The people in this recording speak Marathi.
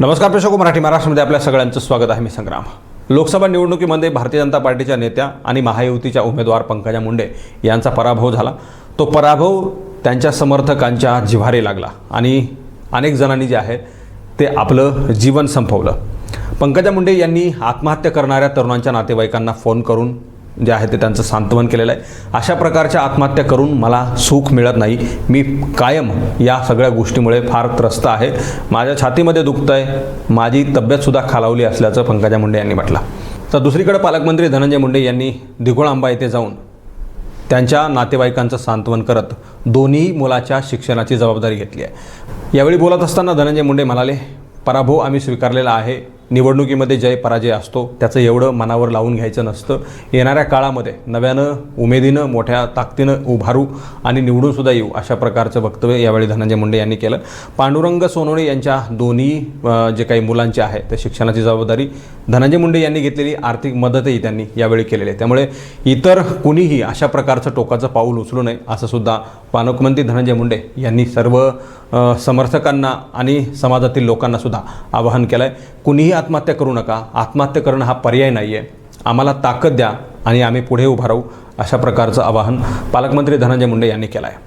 नमस्कार प्रेक्षक मराठी महाराष्ट्रामध्ये आपल्या सगळ्यांचं स्वागत आहे. मी संग्राम. लोकसभा निवडणुकीमध्ये भारतीय जनता पार्टीच्या नेत्या आणि महायुतीच्या उमेदवार पंकजा मुंडे यांचा पराभव झाला. तो पराभव त्यांच्या समर्थकांच्या जिव्हारी लागला आणि अनेक जणांनी जे आहे ते आपलं जीवन संपवलं. पंकजा मुंडे यांनी आत्महत्या करणाऱ्या तरुणांच्या नातेवाईकांना फोन करून जे आहे ते त्यांचं सांत्वन केलेलं आहे. अशा प्रकारच्या आत्महत्या करून मला सुख मिळत नाही. मी कायम या सगळ्या गोष्टीमुळे फार त्रस्त आहे. माझ्या छातीमध्ये दुखतं आहे माझी तब्येतसुद्धा खालावली असल्याचं पंकजा मुंडे यांनी म्हटलं. तर दुसरीकडे पालकमंत्री धनंजय मुंडे यांनी दिघोळांबा येथे जाऊन त्यांच्या नातेवाईकांचं सांत्वन करत दोन्ही मुलाच्या शिक्षणाची जबाबदारी घेतली आहे. यावेळी बोलत असताना धनंजय मुंडे म्हणाले पराभव आम्ही स्वीकारलेला आहे. निवडणुकीमध्ये जय पराजय असतो त्याचं एवढं मनावर लावून घ्यायचं नसतं. येणाऱ्या काळामध्ये नव्यानं उमेदीनं मोठ्या ताकदीनं उभारू आणि निवडूनसुद्धा येऊ अशा प्रकारचं वक्तव्य यावेळी धनंजय मुंडे यांनी केलं. पांडुरंग सोनवणे यांच्या दोन्ही जे काही मुलांचे आहे ते शिक्षणाची जबाबदारी धनंजय मुंडे यांनी घेतलेली आर्थिक मदतही त्यांनी यावेळी केलेली आहे. त्यामुळे इतर कुणीही अशा प्रकारचं टोकाचं पाऊल उचलू नये असं सुद्धा पालकमंत्री धनंजय मुंडे यांनी सर्व समर्थकांना आणि समाजातील लोकांना सुद्धा आवाहन केलं आहे कुणीही आत्महत्या करू नका. आत्महत्या करणं हा पर्याय नाही आहे आम्हाला ताकद द्या आणि आम्ही पुढे उभा राहू अशा प्रकारचं आवाहन पालकमंत्री धनंजय मुंडे यांनी केलं आहे